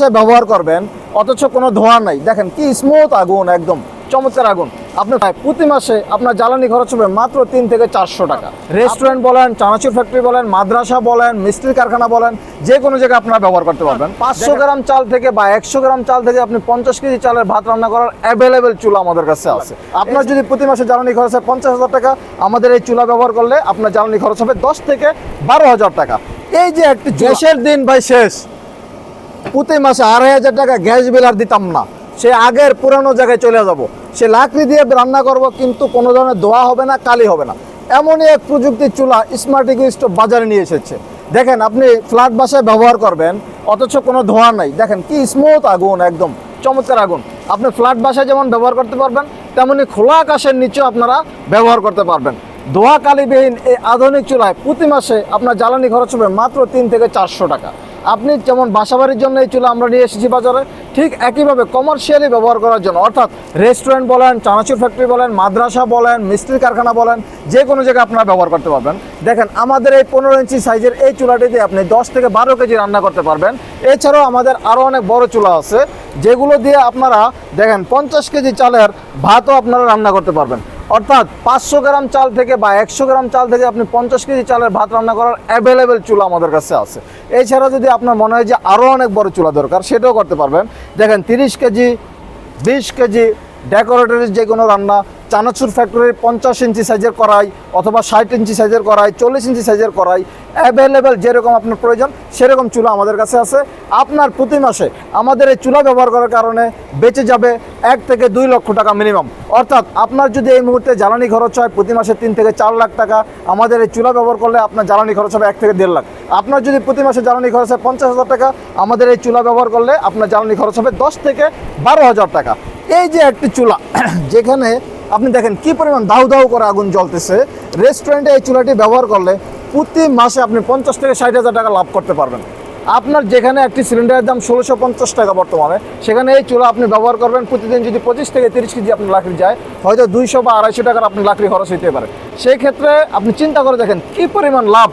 সে ব্যবহার করবেন অথচ কোনো ধোঁয়া নাই। দেখেন কি স্মুথ আগুন একদম চমৎকার আগুন। আপনার প্রতি মাসে আপনার জ্বালানি খরচ হবে মাত্র তিন থেকে চারশো টাকা। রেস্টুরেন্ট বলেন চানাচুর ফ্যাক্টরি বলেন মাদ্রাসা বলেন মিস্ত্রি কারখানা বলেন যে কোনো জায়গায় আপনারা ব্যবহার করতে পারবেন। পাঁচশো গ্রাম চাল থেকে বা একশো গ্রাম চাল থেকে আপনি পঞ্চাশ কেজি চালের ভাত রান্না করার অ্যাভেলেবেল চুলা আমাদের কাছে আছে। আপনার যদি প্রতি মাসে জ্বালানি খরচ হয় পঞ্চাশ হাজার টাকা আমাদের এই চুলা ব্যবহার করলে আপনার জ্বালানি খরচ হবে দশ থেকে বারো হাজার টাকা। এই যে একটি গ্যাসের দিন ভাই শেষ। প্রতি মাসে আড়াই হাজার টাকা গ্যাস বিল আর দিতাম না। সে আগের পুরানো জায়গায় চলে যাব। সে লাকড়ি দিয়ে রান্না করব কিন্তু কোনো ধরনের ধোয়া হবে না, কালি হবে না। এমনই এক প্রযুক্তির চুলা স্মার্ট স্টোভ বাজারে নিয়ে এসেছে। দেখেন, আপনি ফ্ল্যাট বাসায় ব্যবহার করবেন, অথচ কোনো ধোঁয়া নাই। দেখেন, কি স্মুথ আগুন, একদম চমৎকার আগুন। আপনি ফ্ল্যাট বাসায় যেমন ব্যবহার করতে পারবেন, তেমনি খোলা আকাশের নিচেও আপনারা ব্যবহার করতে পারবেন। ধোয়া কালিবিহীন এই আধুনিক চুলায় প্রতি মাসে আপনার জ্বালানি খরচ হবে মাত্র তিন থেকে চারশো টাকা। আপনি যেমন বাসাবাড়ির জন্য এই চুলা আমরা নিয়ে এসেছি বাজারে, ঠিক একইভাবে কমার্শিয়ালি ব্যবহার করার জন্য, অর্থাৎ রেস্টুরেন্ট বলেন, চানাচুর ফ্যাক্টরি বলেন, মাদ্রাসা বলেন মিস্ত্রি কারখানা বলেন, যে কোনো জায়গায় আপনারা ব্যবহার করতে পারবেন। দেখেন, আমাদের এই পনেরো ইঞ্চি সাইজের এই চুলাটিতে আপনি দশ থেকে বারো কেজি রান্না করতে পারবেন। এছাড়াও আমাদের আরও অনেক বড় চুলা আছে, যেগুলো দিয়ে আপনারা, দেখেন, পঞ্চাশ কেজি চালের ভাতও আপনারা রান্না করতে পারবেন। অর্থাৎ পাঁচশো গ্রাম চাল থেকে বা একশো গ্রাম চাল থেকে আপনি পঞ্চাশ কেজি চালের ভাত রান্না করার অ্যাভেলেবেল চুলা আমাদের কাছে আছে। এছাড়া যদি আপনার মনে হয় যে আরও অনেক বড় চুলা দরকার, সেটাও করতে পারবেন। দেখেন, তিরিশ কেজি, বিশ কেজি ডেকোরেটরের যে কোনো রান্না চানাচুর ফ্যাক্টরির পঞ্চাশ ইঞ্চি সাইজের কড়াই অথবা ষাট ইঞ্চি সাইজের কড়াই চল্লিশ ইঞ্চি সাইজের করাই অ্যাভেলেবেল যেরকম আপনার প্রয়োজন, সেরকম চুলা আমাদের কাছে আছে। আপনার প্রতি মাসে আমাদের এই চুলা ব্যবহার করার কারণে বেঁচে যাবে এক থেকে দুই লক্ষ টাকা মিনিমাম অর্থাৎ আপনার যদি এই মুহূর্তে জ্বালানি খরচ হয়, প্রতি মাসে তিন থেকে চার লাখ টাকা। আমাদের এই চুলা ব্যবহার করলে আপনার জ্বালানি খরচ হবে এক থেকে দেড় লাখ। আপনার যদি প্রতি মাসে জ্বালানি খরচ হয় পঞ্চাশ হাজার টাকা, আমাদের এই চুলা ব্যবহার করলে আপনার জ্বালানি খরচ হবে দশ থেকে বারো হাজার টাকা। এই যে একটি চুলা, যেখানে আপনি দেখেন কি পরিমাণ দাউ দাউ করে আগুন জ্বলতেছে। রেস্টুরেন্টে এই চুলাটি ব্যবহার করলে প্রতি মাসে আপনি পঞ্চাশ থেকে ষাট হাজার টাকা লাভ করতে পারবেন। আপনার যেখানে একটি সিলিন্ডারের দাম ষোলোশো পঞ্চাশ টাকা বর্তমানে, সেখানে এই চুলা আপনি ব্যবহার করবেন প্রতিদিন যদি পঁচিশ থেকে তিরিশ কেজি আপনার লাকড়ি যায়, হয়তো দুইশো বা আড়াইশো টাকার আপনি লাকড়ি খরচ হইতে পারে। সেই ক্ষেত্রে আপনি চিন্তা করে দেখেন কি পরিমাণ লাভ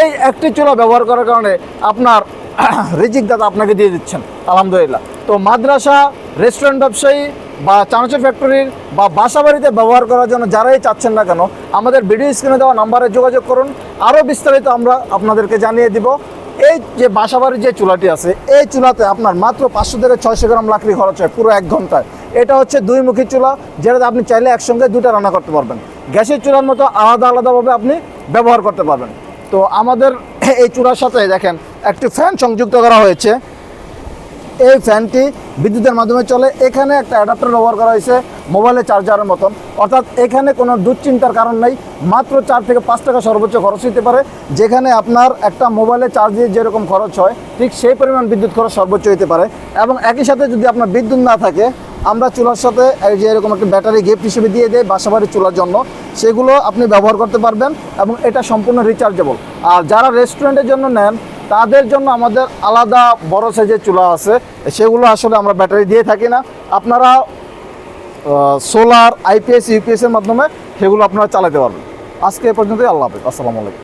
এই একটি চুলা ব্যবহার করার কারণে আপনার রিজিক দাদা আপনাকে দিয়ে দিচ্ছেন, আলহামদুলিল্লাহ। তো মাদ্রাসা রেস্টুরেন্ট ব্যবসায়ী বা চানাচুর ফ্যাক্টরির বা বাসা বাড়িতে ব্যবহার করার জন্য যারাই চাচ্ছেন না কেন, আমাদের ভিডিও স্ক্রিনে দেওয়া নাম্বারে যোগাযোগ করুন। আরও বিস্তারিত আমরা আপনাদেরকে জানিয়ে দিব। এই যে বাসাবাড়ির যে চুলাটি আছে, এই চুলাতে আপনার মাত্র পাঁচশো থেকে ছয়শো গ্রাম লাকড়ি খরচ হয় পুরো এক ঘন্টায়। এটা হচ্ছে দুই মুখী চুলা, যেটাতে আপনি চাইলে একসঙ্গে দুটা রান্না করতে পারবেন। গ্যাসের চুলার মতো আলাদা আলাদাভাবে আপনি ব্যবহার করতে পারবেন। তো আমাদের এই চুলার সাথে দেখেন, একটি ফ্যান সংযুক্ত করা হয়েছে। এই ফ্যানটি বিদ্যুতের মাধ্যমে চলে। এখানে একটা অ্যাডাপ্টার ব্যবহার করা হয়েছে মোবাইলের চার্জারের মতন। অর্থাৎ এখানে কোনো দুশ্চিন্তার কারণ নেই, মাত্র চার থেকে পাঁচ টাকা সর্বোচ্চ খরচ হতে পারে, যেখানে আপনার একটা মোবাইলে চার্জ দিয়ে যেরকম খরচ হয়, ঠিক সেই পরিমাণ বিদ্যুৎ খরচ সর্বোচ্চ হতে পারে। এবং একই সাথে যদি আপনার বিদ্যুৎ না থাকে, আমরা চুলার সাথে এই যে এরকম একটা ব্যাটারি গিফট হিসেবে দিয়ে দেয় বাসাবাড়ির চুলার জন্য, সেগুলো আপনি ব্যবহার করতে পারবেন এবং এটা সম্পূর্ণ রিচার্জেবল আর যারা রেস্টুরেন্টের জন্য নেন তাদের জন্য আমাদের আলাদা বড় সাইজের চুলা আছে। সেগুলো আসলে আমরা ব্যাটারি দিয়ে থাকি না। আপনারা সোলার আইপিএস ইউপিএস এর মাধ্যমে সেগুলো আপনারা চালাতে পারবেন। আজকে এ পর্যন্তই, আল্লাহ হাফিজ। আসসালামু আলাইকুম।